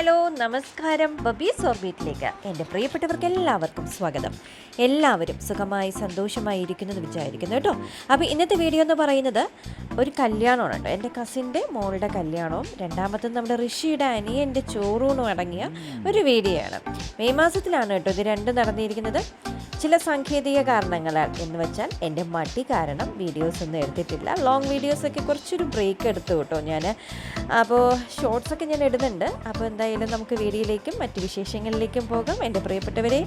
Hello നമസ്കാരം. ബബീസ് സോർബീറ്റിലേക്ക് എന്റെ പ്രിയപ്പെട്ടവർക്ക് എല്ലാവർക്കും സ്വാഗതം. എല്ലാവരും സുഖമായി സന്തോഷമായി ഇരിക്കുന്നത് വിചാരിക്കുന്നു കേട്ടോ. അപ്പോൾ ഇന്നത്തെ വീഡിയോ എന്ന് പറയുന്നത് ഒരു കല്യാണമാണ് കേട്ടോ. എന്റെ കസിന്റെ മോളുടെ കല്യാണവും രണ്ടാമത്തെ നമ്മുടെ ഋഷിയുടെ അനിയന്റെ ചോറൂണും അടങ്ങിയ ഒരു വീഡിയോ ആണ് മെയ് മാസത്തിലാണ് കേട്ടോ ഇത് രണ്ടും നടന്നിരിക്കുന്നത്. ചില സാങ്കേതിക കാരണങ്ങളാൽ എന്ന് വെച്ചാൽ എന്റെ മടി കാരണം വീഡിയോസ് ഒന്നും എടുത്തിട്ടില്ല. ലോങ് വീഡിയോസൊക്കെ കുറച്ചൊരു ബ്രേക്ക് എടുത്തു കേട്ടോ ഞാൻ അപ്പോൾ ഷോർട്സൊക്കെ ഞാൻ ഇടുന്നുണ്ട്. അപ്പോൾ എന്തായാലും നമുക്ക് വീഡിയോയിലേക്കും മറ്റ് വിശേഷങ്ങളിലേക്കും പോകാം. എന്റെ പ്രിയപ്പെട്ടവരെ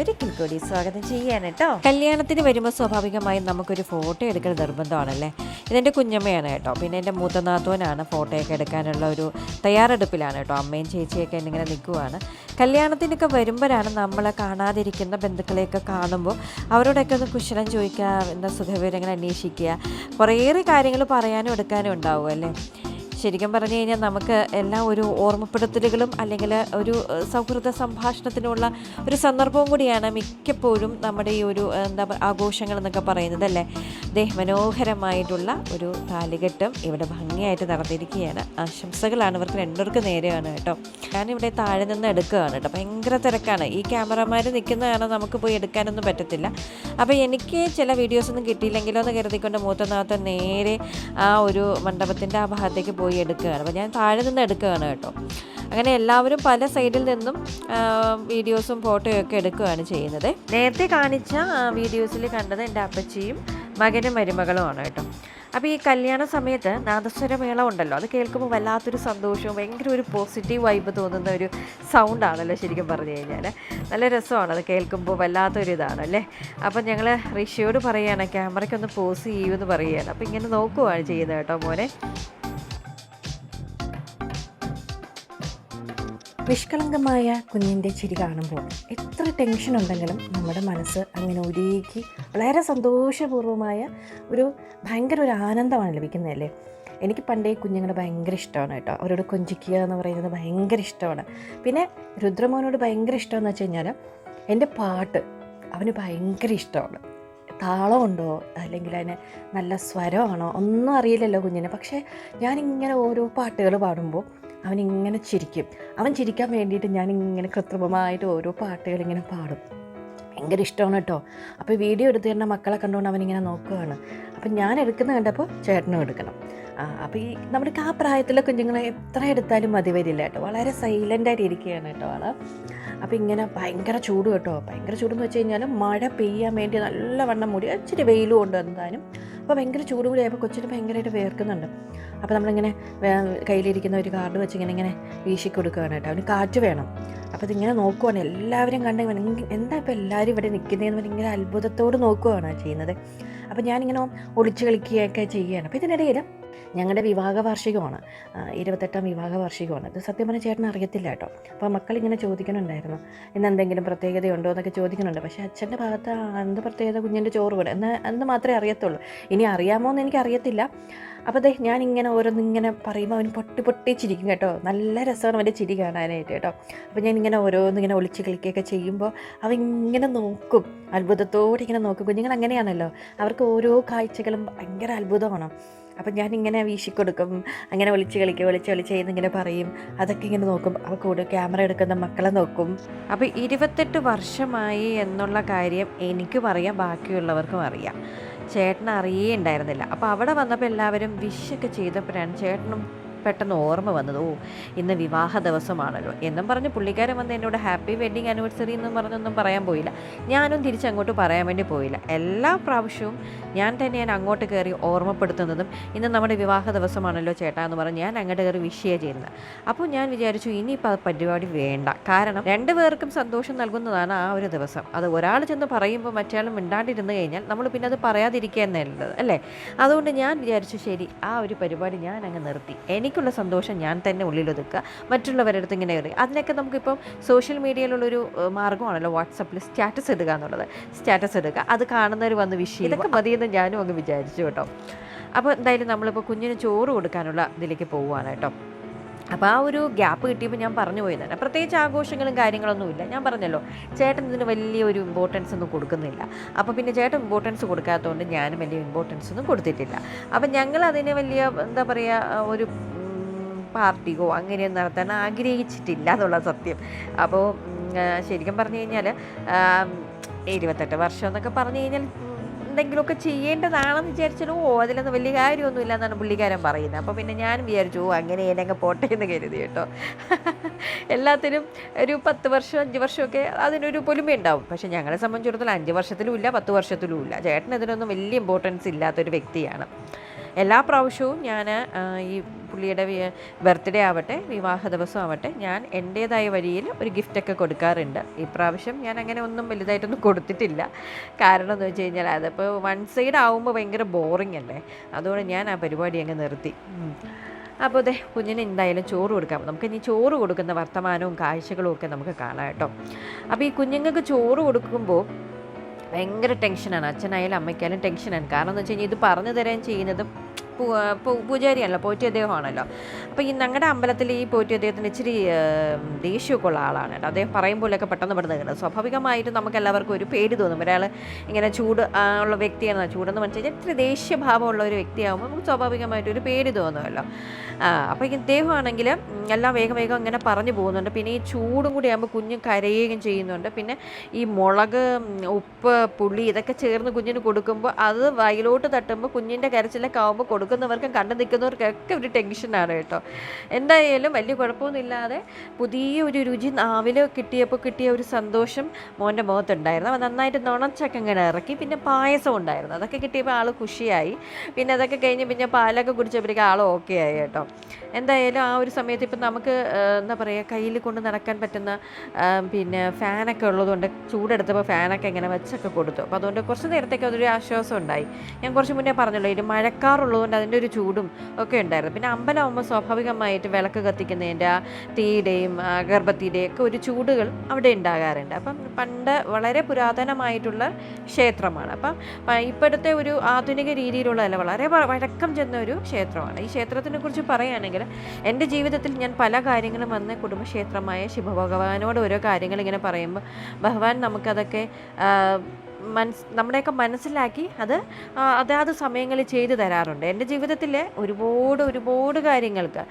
ഒരിക്കൽ കൂടി സ്വാഗതം ചെയ്യാൻ കേട്ടോ കല്യാണത്തിന് വരുമ്പോൾ സ്വാഭാവികമായും നമുക്കൊരു ഫോട്ടോ എടുക്കൽ നിർബന്ധമാണല്ലേ? ഇതെന്റെ കുഞ്ഞമ്മയാണ് കേട്ടോ. പിന്നെ എന്റെ മൂത്തനാത്തോനാണ് ഫോട്ടോയൊക്കെ എടുക്കാനുള്ള ഒരു തയ്യാറെടുപ്പിലാണ് കേട്ടോ. അമ്മയും ചേച്ചിയൊക്കെ എന്നിങ്ങനെ നിൽക്കുവാണ്. കല്യാണത്തിനൊക്കെ വരുമ്പോഴാണ് നമ്മളെ കാണാതിരിക്കുന്ന ബന്ധുക്കളെയൊക്കെ കാണുമ്പോൾ അവരോടൊക്കെ ഒന്ന് കുശലം ചോദിക്കുക എന്താ സുഖവിവരങ്ങൾ അന്വേഷിക്കുക കുറേയേറെ കാര്യങ്ങൾ പറയാനും എടുക്കാനും ഉണ്ടാവും അല്ലേ ശരിക്കും പറഞ്ഞു കഴിഞ്ഞാൽ നമുക്ക് എല്ലാം ഒരു ഓർമ്മപ്പെടുത്തലുകളും അല്ലെങ്കിൽ ഒരു സൗഹൃദ സംഭാഷണത്തിനുള്ള ഒരു സന്ദർഭവും കൂടിയാണ് മിക്കപ്പോഴും നമ്മുടെ ഈ ഒരു എന്താ പറയുക ആഘോഷങ്ങൾ എന്നൊക്കെ പറയുന്നത് അല്ലേ? ദേ മനോഹരമായിട്ടുള്ള ഒരു താലികെട്ടും ഇവിടെ ഭംഗിയായിട്ട് നടന്നിരിക്കുകയാണ്. ആശംസകളാണ് ഇവർക്ക് രണ്ടുപേർക്ക് നേരെയാണ് കേട്ടോ. ഞാനിവിടെ താഴെ നിന്ന് എടുക്കുകയാണ് കേട്ടോ. ഭയങ്കര തിരക്കാണ്. ഈ ക്യാമറമാർ നിൽക്കുന്ന കാരണം നമുക്ക് പോയി എടുക്കാനൊന്നും പറ്റത്തില്ല. അപ്പോൾ എനിക്ക് ചില വീഡിയോസ് ഒന്നും കിട്ടിയില്ലെങ്കിലോ എന്ന് കരുതിക്കൊണ്ട് മൂത്തനാഥം നേരെ ആ ഒരു മണ്ഡപത്തിന്റെ ആ ഭാഗത്തേക്ക് പോയി എടുക്കുകയാണ്. അപ്പോൾ ഞാൻ താഴെ നിന്ന് എടുക്കുകയാണ് കേട്ടോ. അങ്ങനെ എല്ലാവരും പല സൈഡിൽ നിന്നും വീഡിയോസും ഫോട്ടോയും ഒക്കെ എടുക്കുകയാണ് ചെയ്യുന്നത്. നേരത്തെ കാണിച്ച വീഡിയോസിൽ കണ്ടത് എന്റെ അപ്പച്ചിയും മകനും മരുമകളുമാണ് കേട്ടോ. അപ്പോൾ ഈ കല്യാണ സമയത്ത് നാദസ്വരമേള ഉണ്ടല്ലോ അത് കേൾക്കുമ്പോൾ വല്ലാത്തൊരു സന്തോഷവും ഭയങ്കര ഒരു പോസിറ്റീവ് വൈബ് തോന്നുന്ന ഒരു സൗണ്ടാണല്ലോ ശരിക്കും പറഞ്ഞു കഴിഞ്ഞാൽ നല്ല രസമാണ് അത് കേൾക്കുമ്പോൾ വല്ലാത്തൊരു ഇതാണ് അല്ലേ? അപ്പം ഞങ്ങൾ ഋഷിയോട് പറയുകയാണ് ക്യാമറയ്ക്കൊന്ന് പോസ് ചെയ്യുമെന്ന് പറയുകയാണ്. അപ്പോൾ ഇങ്ങനെ നോക്കുവാണ് ചെയ്യുന്നത് കേട്ടോ മോനെ. നിഷ്കളങ്കമായ കുഞ്ഞിന്റെ ചിരി കാണുമ്പോൾ എത്ര ടെൻഷൻ ഉണ്ടെങ്കിലും നമ്മുടെ മനസ്സ് അങ്ങനെ ഒരുക്കി വളരെ സന്തോഷപൂർവമായ ഒരു ഭയങ്കര ഒരു ആനന്ദമാണ് ലഭിക്കുന്നതല്ലേ? എനിക്ക് പണ്ടേ കുഞ്ഞുങ്ങളെ ഭയങ്കര ഇഷ്ടമാണ് കേട്ടോ. അവരോട് കൊഞ്ചിക്കുക എന്ന് പറയുന്നത് ഭയങ്കര ഇഷ്ടമാണ്. പിന്നെ രുദ്രമോനോട് ഭയങ്കര ഇഷ്ടമെന്ന് വെച്ച് കഴിഞ്ഞാൽ എന്റെ പാട്ട് അവന് ഭയങ്കര ഇഷ്ടമാണ്. താളമുണ്ടോ? അല്ലെങ്കിൽ അതിന് നല്ല സ്വരമാണോ? ഒന്നും അറിയില്ലല്ലോ കുഞ്ഞിന്. പക്ഷേ ഞാനിങ്ങനെ ഓരോ പാട്ടുകൾ പാടുമ്പോൾ അവനിങ്ങനെ ചിരിക്കും. അവൻ ചിരിക്കാൻ വേണ്ടിയിട്ട് ഞാൻ ഇങ്ങനെ കൃത്രിമമായിട്ട് ഓരോ പാട്ടുകൾ ഇങ്ങനെ പാടും. ഭയങ്കര ഇഷ്ടമാണ് കേട്ടോ. അപ്പോൾ വീഡിയോ എടുത്ത് തരുന്ന മക്കളെ കണ്ടുകൊണ്ട് അവനിങ്ങനെ നോക്കുകയാണ്. അപ്പം ഞാൻ എടുക്കുന്ന കണ്ടപ്പോൾ ചേട്ടനും എടുക്കണം. അപ്പോൾ ഈ നമ്മുടെ ആ പ്രായത്തിലെ കുഞ്ഞുങ്ങളെ എത്ര എടുത്താലും മതി വരില്ല കേട്ടോ. വളരെ സൈലന്റായിട്ട് ഇരിക്കുകയാണ് കേട്ടോ ആൾ. അപ്പോൾ ഇങ്ങനെ ഭയങ്കര ചൂട് കേട്ടോ. ഭയങ്കര ചൂടെന്ന് വെച്ച് കഴിഞ്ഞാൽ മഴ പെയ്യാൻ വേണ്ടി നല്ലവണ്ണം മൂടി ഇച്ചിരി വെയിലും കൊണ്ട് എന്തായാലും. അപ്പോൾ ഭയങ്കര ചൂട് കൂടി ആയപ്പോൾ കൊച്ചിന് ഭയങ്കരമായിട്ട് വേർക്കുന്നുണ്ട്. അപ്പോൾ നമ്മളിങ്ങനെ കയ്യിലിരിക്കുന്ന ഒരു കാർഡ് വെച്ച് ഇങ്ങനെ ഇങ്ങനെ വീശി കൊടുക്കുകയാണ് കേട്ടോ. അവന് കാറ്റ് വേണം. അപ്പോൾ ഇതിങ്ങനെ നോക്കുവാണ്. എല്ലാവരും കണ്ട് എന്താ ഇപ്പോൾ എല്ലാവരും ഇവിടെ നിൽക്കുന്നതെന്ന് ഇങ്ങനെ അത്ഭുതത്തോട് നോക്കുകയാണ് ചെയ്യുന്നത്. അപ്പോൾ ഞാനിങ്ങനെ ഒളിച്ച് കളിക്കുകയൊക്കെ ചെയ്യുകയാണ്. അപ്പോൾ ഇതിനിടയിൽ ഞങ്ങളുടെ വിവാഹ വാർഷികമാണ് ഇരുപത്തെട്ടാം വിവാഹ വാർഷികമാണ് ഇത് സത്യം പറഞ്ഞാൽ ചേട്ടൻ അറിയത്തില്ല കേട്ടോ. അപ്പോൾ മക്കളിങ്ങനെ ചോദിക്കണുണ്ടായിരുന്നു. ഇന്ന് എന്തെങ്കിലും പ്രത്യേകതയുണ്ടോ എന്നൊക്കെ ചോദിക്കുന്നുണ്ട് പക്ഷേ അച്ഛന്റെ ഭാഗത്ത് എന്ത് പ്രത്യേകത കുഞ്ഞിന്റെ ചോറ് കൂടെ എന്ന് എന്ന് മാത്രമേ അറിയത്തുള്ളൂ. ഇനി അറിയാമോ എന്ന് എനിക്കറിയത്തില്ല അപ്പോൾ അതെ ഞാനിങ്ങനെ ഓരോന്നിങ്ങനെ പറയുമ്പോൾ അവൻ പൊട്ടി പൊട്ടി ചിരിക്കും കേട്ടോ. നല്ല രസമാണ് അവന്റെ ചിരി കാണാനായിട്ട് കേട്ടോ. അപ്പോൾ ഞാൻ ഇങ്ങനെ ഓരോന്നിങ്ങനെ ഒളിച്ച് കളിക്കുകയൊക്കെ ചെയ്യുമ്പോൾ അവൻ ഇങ്ങനെ നോക്കും. അത്ഭുതത്തോടെ ഇങ്ങനെ നോക്കും. കുഞ്ഞുങ്ങൾ അങ്ങനെയാണല്ലോ. അവർക്ക് ഓരോ കാഴ്ചകളും ഭയങ്കര അത്ഭുതമാണ്. അപ്പം ഞാനിങ്ങനെ വീശിക്കൊടുക്കും. അങ്ങനെ ഒളിച്ച് കളിക്കുക ഒളിച്ച് ഒളിച്ച് ചെയ്യുന്നിങ്ങനെ പറയും. അതൊക്കെ ഇങ്ങനെ നോക്കും. അവ കൂടെ ക്യാമറ എടുക്കുന്ന മക്കളെ നോക്കും. അപ്പോൾ ഇരുപത്തെട്ട് വർഷമായി എന്നുള്ള കാര്യം എനിക്കും അറിയാം ബാക്കിയുള്ളവർക്കും അറിയാം. ചേട്ടൻ അറിയേ ഉണ്ടായിരുന്നില്ല അപ്പോൾ അവിടെ വന്നപ്പോൾ എല്ലാവരും വിഷൊക്കെ ചെയ്തപ്പോഴാണ് ചേട്ടനും പെട്ടെന്ന് ഓർമ്മ വന്നത് ഓ ഇന്ന് വിവാഹ ദിവസമാണല്ലോ. എന്നും പറഞ്ഞ് പുള്ളിക്കാരൻ വന്ന് എന്നോട് ഹാപ്പി വെഡ്ഡിങ് ആനിവേഴ്സറി എന്നും പറഞ്ഞൊന്നും പറയാൻ പോയില്ല. ഞാനും തിരിച്ചങ്ങോട്ട് പറയാൻ വേണ്ടി പോയില്ല. എല്ലാ പ്രാവശ്യവും ഞാൻ തന്നെയാണ് അങ്ങോട്ട് കയറി ഓർമ്മപ്പെടുത്തുന്നതും ഇന്ന് നമ്മുടെ വിവാഹ ദിവസമാണല്ലോ ചേട്ടാ എന്ന് പറഞ്ഞ് ഞാൻ അങ്ങോട്ട് കയറി വിഷയ ചെയ്യുന്നത്. അപ്പോൾ ഞാൻ വിചാരിച്ചു ഇനിയിപ്പോൾ ആ പരിപാടി വേണ്ട. കാരണം രണ്ടു പേർക്കും സന്തോഷം നൽകുന്നതാണ് ആ ഒരു ദിവസം. അത് ഒരാൾ ചെന്ന് പറയുമ്പോൾ മറ്റേ മിണ്ടാണ്ടിരുന്ന് കഴിഞ്ഞാൽ നമ്മൾ പിന്നെ അത് പറയാതിരിക്കുക എന്നുള്ളത് അല്ലേ? അതുകൊണ്ട് ഞാൻ വിചാരിച്ചു ശരി ആ ഒരു പരിപാടി ഞാൻ അങ്ങ് നിർത്തി. എനിക്കുള്ള സന്തോഷം ഞാൻ തന്നെ ഉള്ളിലൊതുക്കുക. മറ്റുള്ളവരുടെ അടുത്ത് ഇങ്ങനെ കയറി. അതിനൊക്കെ നമുക്കിപ്പം സോഷ്യൽ മീഡിയയിലുള്ളൊരു മാർഗമാണല്ലോ വാട്സപ്പിൽ സ്റ്റാറ്റസ് ഇടുക എന്നുള്ളത്. സ്റ്റാറ്റസ് ഇടുക. അത് കാണുന്നവർ വന്ന് വിഷ് ഇതൊക്കെ മതിയെന്ന് ഞാനും അങ്ങ് വിചാരിച്ചു കേട്ടോ. അപ്പോൾ എന്തായാലും നമ്മളിപ്പോൾ കുഞ്ഞിന് ചോറ് കൊടുക്കാനുള്ള ഇതിലേക്ക് പോവുകയാണ് കേട്ടോ. അപ്പോൾ ആ ഒരു ഗ്യാപ്പ് കിട്ടിയപ്പോൾ ഞാൻ പറഞ്ഞു പോയി തന്നെ. പ്രത്യേകിച്ച് ആഘോഷങ്ങളും കാര്യങ്ങളൊന്നുമില്ല ഞാൻ പറഞ്ഞല്ലോ ചേട്ടൻ ഇതിന് വലിയ ഒരു ഇമ്പോർട്ടൻസ് ഒന്നും കൊടുക്കുന്നില്ല. അപ്പോൾ പിന്നെ ചേട്ടൻ ഇമ്പോർട്ടൻസ് കൊടുക്കാത്തതുകൊണ്ട് ഞാനും വലിയ ഇമ്പോർട്ടൻസ് ഒന്നും കൊടുത്തിട്ടില്ല. അപ്പോൾ ഞങ്ങൾ അതിന് വലിയ എന്താ പറയുക ഒരു പാർട്ടിയോ അങ്ങനെയൊന്നും നടത്താൻ ആഗ്രഹിച്ചിട്ടില്ല എന്നുള്ള സത്യം. അപ്പോൾ ശരിക്കും പറഞ്ഞു കഴിഞ്ഞാൽ ഇരുപത്തെട്ട് വർഷം എന്നൊക്കെ പറഞ്ഞു കഴിഞ്ഞാൽ എന്തെങ്കിലുമൊക്കെ ചെയ്യേണ്ടതാണെന്ന് വിചാരിച്ചാലും ഓ അതിലൊന്നും വലിയ കാര്യമൊന്നുമില്ല എന്നാണ് പുള്ളിക്കാരൻ പറയുന്നത്. അപ്പോൾ പിന്നെ ഞാൻ വിചാരിച്ചു ഓ അങ്ങനെ എന്നങ്ങ് പോട്ടെ എന്ന് കരുതി കേട്ടോ. എല്ലാത്തിനും ഒരു പത്ത് വർഷം അഞ്ച് വർഷമൊക്കെ അതിനൊരു പൊലിമയുണ്ടാവും പക്ഷെ ഞങ്ങളെ സംബന്ധിച്ചിടത്തോളം അഞ്ച് വർഷത്തിലും ഇല്ല പത്ത് വർഷത്തിലും ഇല്ല. ചേട്ടൻ ഇതിനൊന്നും വലിയ ഇമ്പോർട്ടൻസ് ഇല്ലാത്തൊരു വ്യക്തിയാണ്. എല്ലാ പ്രാവശ്യവും ഞാൻ ഈ പുള്ളിയുടെ ബർത്ത്ഡേ ആവട്ടെ വിവാഹ ദിവസം ആവട്ടെ ഞാൻ എന്റേതായ വരിയിൽ ഒരു ഗിഫ്റ്റൊക്കെ കൊടുക്കാറുണ്ട്. ഈ പ്രാവശ്യം ഞാൻ അങ്ങനെ ഒന്നും വലുതായിട്ടൊന്നും കൊടുത്തിട്ടില്ല. കാരണം എന്ന് വെച്ച് കഴിഞ്ഞാൽ അതിപ്പോൾ വൺ സൈഡ് ആവുമ്പോൾ ഭയങ്കര ബോറിംഗ് അല്ലേ? അതുകൊണ്ട് ഞാൻ ആ പരിപാടി അങ്ങ് നിർത്തി. അപ്പോൾ അതെ കുഞ്ഞിന് എന്തായാലും ചോറ് കൊടുക്കാം. നമുക്ക് ഇനി ചോറ് കൊടുക്കുന്ന വർത്തമാനവും കാഴ്ചകളും ഒക്കെ നമുക്ക് കാണാം കേട്ടോ. അപ്പോൾ ഈ കുഞ്ഞുങ്ങൾക്ക് ചോറ് കൊടുക്കുമ്പോൾ ഭയങ്കര ടെൻഷനാണ്. അച്ഛനായാലും അമ്മയ്ക്കായാലും ടെൻഷനാണ്. കാരണം എന്ന് വെച്ച് കഴിഞ്ഞാൽ ഇത് പറഞ്ഞു തരാൻ ചെയ്യുന്നത് പൂജാരിയാണല്ലോ പോറ്റി അദ്ദേഹമാണല്ലോ അപ്പോൾ ഈ ഞങ്ങളുടെ അമ്പലത്തിൽ ഈ പോറ്റി അദ്ദേഹത്തിന് ഇച്ചിരി ദേഷ്യമൊക്കെ ഉള്ള ആളാണ് കേട്ടോ അദ്ദേഹം പറയുമ്പോഴൊക്കെ പെട്ടെന്ന് പെട്ടെന്ന് കേട്ടോ സ്വാഭാവികമായിട്ടും നമുക്ക് എല്ലാവർക്കും ഒരു പേടി തോന്നും. ഒരാൾ ഇങ്ങനെ ചൂട് ഉള്ള വ്യക്തിയാണ് ചൂടെന്ന് മനസ്സിൽ ഇത്തിരി ദേഷ്യഭാവമുള്ള ഒരു വ്യക്തിയാകുമ്പോൾ നമുക്ക് സ്വാഭാവികമായിട്ടും ഒരു പേടി തോന്നുമല്ലോ. അപ്പോൾ ഈ ഇദ്ദേഹമാണെങ്കിൽ എല്ലാം വേഗം വേഗം അങ്ങനെ പറഞ്ഞു പോകുന്നുണ്ട്. പിന്നെ ഈ ചൂടും കൂടി ആകുമ്പോൾ കുഞ്ഞ് കരയുകയും ചെയ്യുന്നുണ്ട്. പിന്നെ ഈ മുളക് ഉപ്പ് പുളി ഇതൊക്കെ ചേർന്ന് കുഞ്ഞിന് കൊടുക്കുമ്പോൾ അത് വയലോട്ട് തട്ടുമ്പോൾ കുഞ്ഞിന്റെ കരച്ചിലൊക്കെ ആകുമ്പോൾ കൊടുക്കുന്നവർക്കും കണ്ടു നിൽക്കുന്നവർക്കൊക്കെ ഒരു ടെൻഷനാണ് കേട്ടോ. എന്തായാലും വലിയ കുഴപ്പമൊന്നുമില്ലാതെ പുതിയ ഒരു രുചി നാവിൽ കിട്ടിയപ്പോൾ കിട്ടിയ ഒരു സന്തോഷം മോന്റെ മുഖത്തുണ്ടായിരുന്നു. അവൻ നന്നായിട്ട് നുണച്ചൊക്കെ ഇങ്ങനെ ഇറക്കി. പിന്നെ പായസം ഉണ്ടായിരുന്നു. അതൊക്കെ കിട്ടിയപ്പോൾ ആൾ ഖുഷിയായി പിന്നെ അതൊക്കെ കഴിഞ്ഞ് പിന്നെ പാലൊക്കെ കുടിച്ചപ്പോഴേക്കും ആൾ ഓക്കെ ആയി കേട്ടോ. എന്തായാലും ആ ഒരു സമയത്ത് ഇപ്പം നമുക്ക് എന്താ പറയുക കയ്യിൽ കൊണ്ട് നടക്കാൻ പറ്റുന്ന പിന്നെ ഫാനൊക്കെ ഉള്ളതുകൊണ്ട് ചൂടെടുത്തപ്പോൾ ഫാനൊക്കെ ഇങ്ങനെ വെച്ചൊക്കെ കൊടുത്തു. അപ്പോൾ അതുകൊണ്ട് കുറച്ച് നേരത്തേക്ക് അതൊരു ആശ്വാസം ഉണ്ടായി ഞാൻ കുറച്ച് മുന്നേ പറഞ്ഞല്ലോ ഇത് മഴക്കാറുള്ളതുകൊണ്ട് അതിന്റെ ഒരു ചൂടും ഒക്കെ ഉണ്ടായിരുന്നു. പിന്നെ അമ്പലമാകുമ്പോൾ സ്വാഭാവികമായിട്ട് വിളക്ക് കത്തിക്കുന്നതിന്റെ ആ തീയുടെയും ആ, ഒക്കെ ഒരു ചൂടുകൾ അവിടെ ഉണ്ടാകാറുണ്ട്. അപ്പം പണ്ട് വളരെ പുരാതനമായിട്ടുള്ള ക്ഷേത്രമാണ്. അപ്പം ഇപ്പോഴത്തെ ഒരു ആധുനിക രീതിയിലുള്ള അല്ല വളരെ വഴക്കം ചെന്ന ഒരു ക്ഷേത്രമാണ്. ഈ ക്ഷേത്രത്തിനെ കുറിച്ച് പറയുകയാണെങ്കിൽ എന്റെ ജീവിതത്തിൽ ഞാൻ പല കാര്യങ്ങളും വന്ന് കുടുംബക്ഷേത്രമായ ശിവഭഗവാനോട് ഓരോ കാര്യങ്ങൾ ഇങ്ങനെ പറയുമ്പോൾ ഭഗവാൻ നമുക്കതൊക്കെ മനസ് നമ്മുടെയൊക്കെ മനസ്സിലാക്കി അത് അതാത് സമയങ്ങളിൽ ചെയ്തു തരാറുണ്ട്. എന്റെ ജീവിതത്തിൽ ഒരുപാട് ഒരുപാട് കാര്യങ്ങൾക്ക്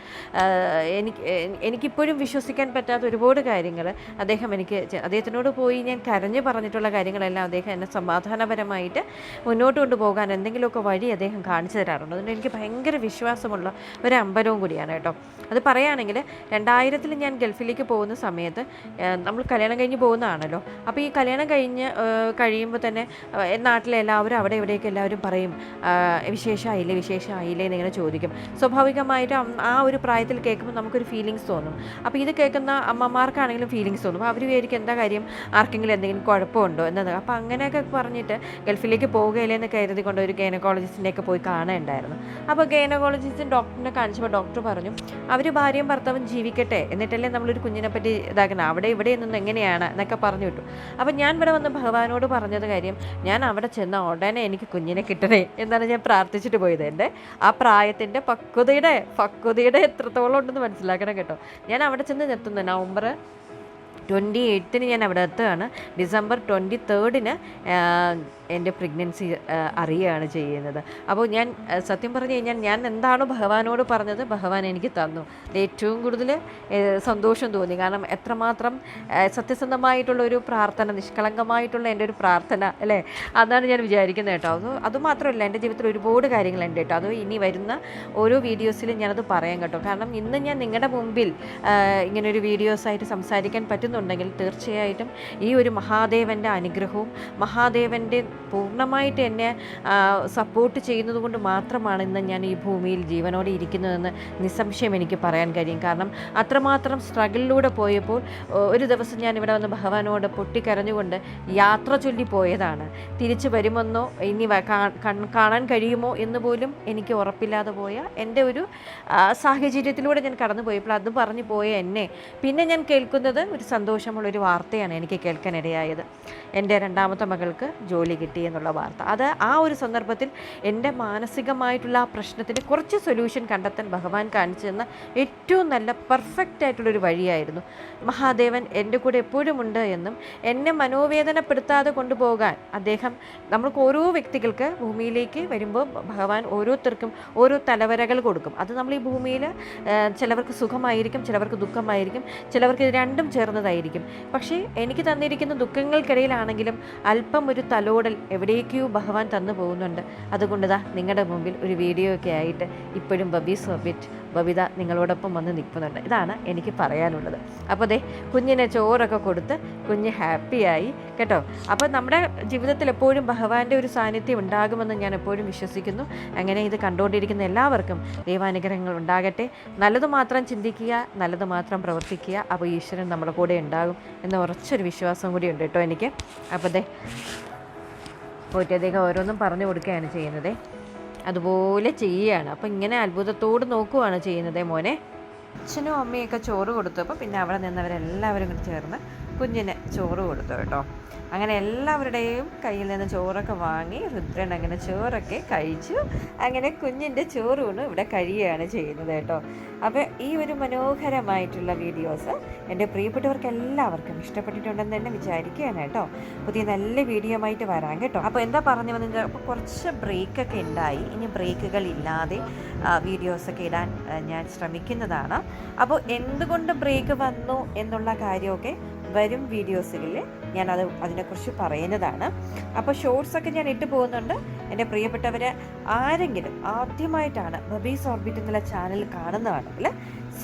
എനിക്ക് എനിക്കിപ്പോഴും വിശ്വസിക്കാൻ പറ്റാത്ത ഒരുപാട് കാര്യങ്ങൾ അദ്ദേഹം എനിക്ക് അദ്ദേഹത്തിനോട് പോയി ഞാൻ കരഞ്ഞു പറഞ്ഞിട്ടുള്ള കാര്യങ്ങളെല്ലാം അദ്ദേഹം എന്നെ സമാധാനപരമായിട്ട് മുന്നോട്ട് കൊണ്ടുപോകാൻ എന്തെങ്കിലുമൊക്കെ വഴി അദ്ദേഹം കാണിച്ചു തരാറുണ്ട്. അതുകൊണ്ട് എനിക്ക് ഭയങ്കര വിശ്വാസമുള്ള ഒരു അമ്പലവും കൂടിയാണ് കേട്ടോ. അത് പറയുകയാണെങ്കിൽ രണ്ടായിരത്തിൽ ഞാൻ ഗൾഫിലേക്ക് പോകുന്ന സമയത്ത് നമ്മൾ കല്യാണം കഴിഞ്ഞ് പോകുന്നതാണല്ലോ. അപ്പോൾ ഈ കല്യാണം കഴിഞ്ഞ് ആ, കഴിയുമ്പോൾ തന്നെ നാട്ടിലെ എല്ലാവരും അവിടെ ഇവിടെയൊക്കെ എല്ലാവരും പറയും വിശേഷമായില്ലേ വിശേഷമായില്ലേ എന്നിങ്ങനെ ചോദിക്കും. സ്വാഭാവികമായിട്ടും ആ ഒരു പ്രായത്തിൽ കേൾക്കുമ്പോൾ നമുക്കൊരു ഫീലിങ്സ് തോന്നും. അപ്പോൾ ഇത് കേൾക്കുന്ന അമ്മമാർക്കാണെങ്കിലും ഫീലിങ്സ് തോന്നും. അവർ വിചാരിക്കും എന്താ കാര്യം? ആർക്കെങ്കിലും എന്തെങ്കിലും കുഴപ്പമുണ്ടോ? എന്നത്. അപ്പോൾ അങ്ങനെയൊക്കെ പറഞ്ഞിട്ട് ഗൾഫിലേക്ക് പോവുകയില്ലേ എന്ന് കരുതി കൊണ്ട് ഒരു ഗൈനക്കോളജിസ്റ്റിനെയൊക്കെ പോയി കാണേണ്ടായിരുന്നു. അപ്പോൾ ഗൈനക്കോളജിസ്റ്റും ഡോക്ടറിനെ കാണിച്ചപ്പോൾ ഡോക്ടർ പറഞ്ഞു അവർ ഭാര്യയും ഭർത്താവും ജീവിക്കട്ടെ. എന്നിട്ടല്ലേ നമ്മളൊരു കുഞ്ഞിനെ പറ്റി ഇതാക്കണം അവിടെ ഇവിടെ നിന്ന് എങ്ങനെയാണ്? എന്നൊക്കെ പറഞ്ഞു വിട്ടു. അപ്പോൾ ഞാൻ ഇവിടെ വന്ന് ഭഗവാനോട് പറഞ്ഞത് കാര്യം ഞാൻ അവിടെ ചെന്ന ഉടനെ എനിക്ക് കുഞ്ഞിനെ കിട്ടണേ എന്നാണ് ഞാൻ പ്രാർത്ഥിച്ചിട്ട് പോയത്. എന്റെ ആ പ്രായത്തിന്റെ പക്വതയുടെ പക്വതയുടെ എത്രത്തോളം ഉണ്ടെന്ന് മനസ്സിലാക്കണം കേട്ടോ. ഞാൻ അവിടെ ചെന്ന് നിർത്തുന്നത് നവംബർ ട്വന്റി എയ്ത്തിന് ഞാൻ അവിടെ എത്തുകയാണ്. ഡിസംബർ ട്വന്റി തേർഡിന് എന്റെ പ്രഗ്നൻസി അറിയുകയാണ് ചെയ്യുന്നത്. അപ്പോൾ ഞാൻ സത്യം പറഞ്ഞു കഴിഞ്ഞാൽ ഞാൻ എന്താണ് ഭഗവാനോട് പറഞ്ഞത് ഭഗവാൻ എനിക്ക് തന്നു. ഏറ്റവും കൂടുതൽ സന്തോഷം തോന്നി. കാരണം എത്രമാത്രം സത്യസന്ധമായിട്ടുള്ള ഒരു പ്രാർത്ഥന നിഷ്കളങ്കമായിട്ടുള്ള എന്റെ ഒരു പ്രാർത്ഥന അല്ലേ? അതാണ് ഞാൻ വിചാരിക്കുന്നത് കേട്ടോ. അത് അതുമാത്രമല്ല എന്റെ ജീവിതത്തിൽ ഒരുപാട് കാര്യങ്ങളുണ്ട് കേട്ടോ. അത് ഇനി വരുന്ന ഓരോ വീഡിയോസിലും ഞാനത് പറയാം കേട്ടോ. കാരണം ഇന്ന് ഞാൻ നിങ്ങളുടെ മുമ്പിൽ ഇങ്ങനൊരു വീഡിയോസായിട്ട് സംസാരിക്കാൻ പറ്റുന്നുണ്ടെങ്കിൽ തീർച്ചയായിട്ടും ഈ ഒരു മഹാദേവന്റെ അനുഗ്രഹവും മഹാദേവന്റെ പൂർണമായിട്ട് എന്നെ സപ്പോർട്ട് ചെയ്യുന്നത് കൊണ്ട് മാത്രമാണ് ഇന്ന് ഞാൻ ഈ ഭൂമിയിൽ ജീവനോടെ ഇരിക്കുന്നതെന്ന് നിസ്സംശയം എനിക്ക് പറയാൻ കഴിയും. കാരണം അത്രമാത്രം സ്ട്രഗിളിലൂടെ പോയപ്പോൾ ഒരു ദിവസം ഞാൻ ഇവിടെ വന്ന് ഭഗവാനോട് പൊട്ടിക്കരഞ്ഞുകൊണ്ട് യാത്ര ചൊല്ലി പോയതാണ്. തിരിച്ചു വരുമെന്നോ ഇനി കാണാൻ കഴിയുമോ എന്ന് പോലും എനിക്ക് ഉറപ്പില്ലാതെ പോയ എന്റെ ഒരു സാഹചര്യത്തിലൂടെ ഞാൻ കടന്നു പോയപ്പോൾ അത് പറഞ്ഞു പോയ എന്നെ. പിന്നെ ഞാൻ കേൾക്കുന്നത് ഒരു സന്തോഷം സന്തോഷമുള്ളൊരു വാർത്തയാണ് എനിക്ക് കേൾക്കാനിടയായത്. എന്റെ രണ്ടാമത്തെ മകൾക്ക് ജോലി കിട്ടി. എന്നുള്ള വാർത്ത. അത് ആ ഒരു സന്ദർഭത്തിൽ എന്റെ മാനസികമായിട്ടുള്ള ആ പ്രശ്നത്തിന് കുറച്ച് സൊല്യൂഷൻ കണ്ടെത്താൻ ഭഗവാൻ കാണിച്ചു തന്ന ഏറ്റവും നല്ല പെർഫെക്റ്റ് ആയിട്ടുള്ളൊരു വഴിയായിരുന്നു. മഹാദേവൻ എന്റെ കൂടെ എപ്പോഴും ഉണ്ട് എന്നും എന്നെ മനോവേദനപ്പെടുത്താതെ കൊണ്ടുപോകാൻ അദ്ദേഹം നമ്മൾക്ക് ഓരോ വ്യക്തികൾക്ക് ഭൂമിയിലേക്ക് വരുമ്പോൾ ഭഗവാൻ ഓരോരുത്തർക്കും ഓരോ തലവരകൾ കൊടുക്കും. അത് നമ്മൾ ഈ ഭൂമിയിൽ ചിലവർക്ക് സുഖമായിരിക്കും ചിലവർക്ക് ദുഃഖമായിരിക്കും ചിലവർക്ക് ഇത് രണ്ടും ചേർന്നതായിരിക്കും. പക്ഷേ എനിക്ക് തന്നിരിക്കുന്ന ദുഃഖങ്ങൾക്കിടയിലാണെങ്കിലും അല്പം ഒരു തലോടൽ എവിടേക്കോ ഭഗവാൻ തന്നു പോകുന്നുണ്ട്. അതുകൊണ്ട് ദാ നിങ്ങളുടെ മുമ്പിൽ ഒരു വീഡിയോ ഒക്കെ ആയിട്ട് ഇപ്പോഴും ബബി സോബിറ്റ് ബബിത നിങ്ങളോടൊപ്പം വന്ന് നിൽക്കുന്നുണ്ട്. ഇതാണ് എനിക്ക് പറയാനുള്ളത്. അപ്പോൾ ദേ കുഞ്ഞിനെ ചോറൊക്കെ കൊടുത്ത് കുഞ്ഞ് ഹാപ്പിയായി കേട്ടോ? അപ്പോൾ നമ്മുടെ ജീവിതത്തിൽ എപ്പോഴും ഭഗവാന്റെ ഒരു സാന്നിധ്യം ഉണ്ടാകുമെന്ന് ഞാൻ എപ്പോഴും വിശ്വസിക്കുന്നു. അങ്ങനെ ഇത് കണ്ടുകൊണ്ടിരിക്കുന്ന എല്ലാവർക്കും ദൈവാനുഗ്രഹങ്ങൾ ഉണ്ടാകട്ടെ. നല്ലത് മാത്രം ചിന്തിക്കുക നല്ലത് മാത്രം പ്രവർത്തിക്കുക. അപ്പോൾ ഈശ്വരൻ നമ്മുടെ കൂടെ ഉണ്ടാകും എന്ന ഉറച്ചൊരു വിശ്വാസം കൂടി ഉണ്ട് കേട്ടോ എനിക്ക്. അപ്പോൾ ദേ പോറ്റധികം ഓരോന്നും പറഞ്ഞു കൊടുക്കുകയാണ് ചെയ്യുന്നത്. അതുപോലെ ചെയ്യുകയാണ്. അപ്പം ഇങ്ങനെ അത്ഭുതത്തോട് നോക്കുവാണ് ചെയ്യുന്നത് മോനെ. അച്ഛനും അമ്മയൊക്കെ ചോറ് കൊടുത്തപ്പോൾ പിന്നെ അവിടെ നിന്നവരെല്ലാവരും കൂടി ചേർന്ന് കുഞ്ഞിന് ചോറ് കൊടുത്തു കേട്ടോ. അങ്ങനെ എല്ലാവരുടെയും കയ്യിൽ നിന്ന് ചോറൊക്കെ വാങ്ങി രുദ്രൻ അങ്ങനെ ചോറൊക്കെ കഴിച്ചു. അങ്ങനെ കുഞ്ഞിന്റെ ചോറൂണ് ഇവിടെ കഴിയുകയാണ് ചെയ്യുന്നത് കേട്ടോ. അപ്പോൾ ഈ ഒരു മനോഹരമായിട്ടുള്ള വീഡിയോസ് എന്റെ പ്രിയപ്പെട്ടവർക്ക് എല്ലാവർക്കും ഇഷ്ടപ്പെട്ടിട്ടുണ്ടെന്ന് തന്നെ വിചാരിക്കുകയാണ് കേട്ടോ. പുതിയ നല്ല വീഡിയോ ആയിട്ട് വരാം കേട്ടോ. അപ്പോൾ എന്താ പറഞ്ഞു വന്നത്? അപ്പോൾ കുറച്ച് ബ്രേക്കൊക്കെ ഉണ്ടായി. ഇനി ബ്രേക്കുകൾ ഇല്ലാതെ വീഡിയോസൊക്കെ ഇടാൻ ഞാൻ ശ്രമിക്കുന്നതാണ്. അപ്പോൾ എന്തുകൊണ്ട് ബ്രേക്ക് വന്നു എന്നുള്ള കാര്യമൊക്കെ വരും വീഡിയോസുകളിൽ ഞാനത് അതിനെക്കുറിച്ച് പറയുന്നതാണ്. അപ്പോൾ ഷോർട്സൊക്കെ ഞാൻ ഇട്ട് പോകുന്നുണ്ട്. എന്റെ പ്രിയപ്പെട്ടവർ ആരെങ്കിലും ആദ്യമായിട്ടാണ് ബബീസ് ഓർബിറ്റ് എന്നുള്ള ചാനൽ കാണുന്നതാണെങ്കിൽ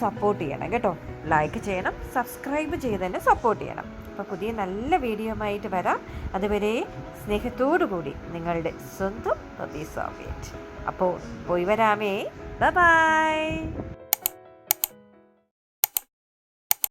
സപ്പോർട്ട് ചെയ്യണം കേട്ടോ. ലൈക്ക് ചെയ്യണം സബ്സ്ക്രൈബ് ചെയ്ത് തന്നെ സപ്പോർട്ട് ചെയ്യണം. അപ്പോൾ പുതിയ നല്ല വീഡിയോ ആയിട്ട് വരാം. അതുവരെ സ്നേഹത്തോടു കൂടി നിങ്ങളുടെ സ്വന്തം ബബീസ് ഓർബിറ്റ് അപ്പോൾ പോയി വരാമേ. ബൈ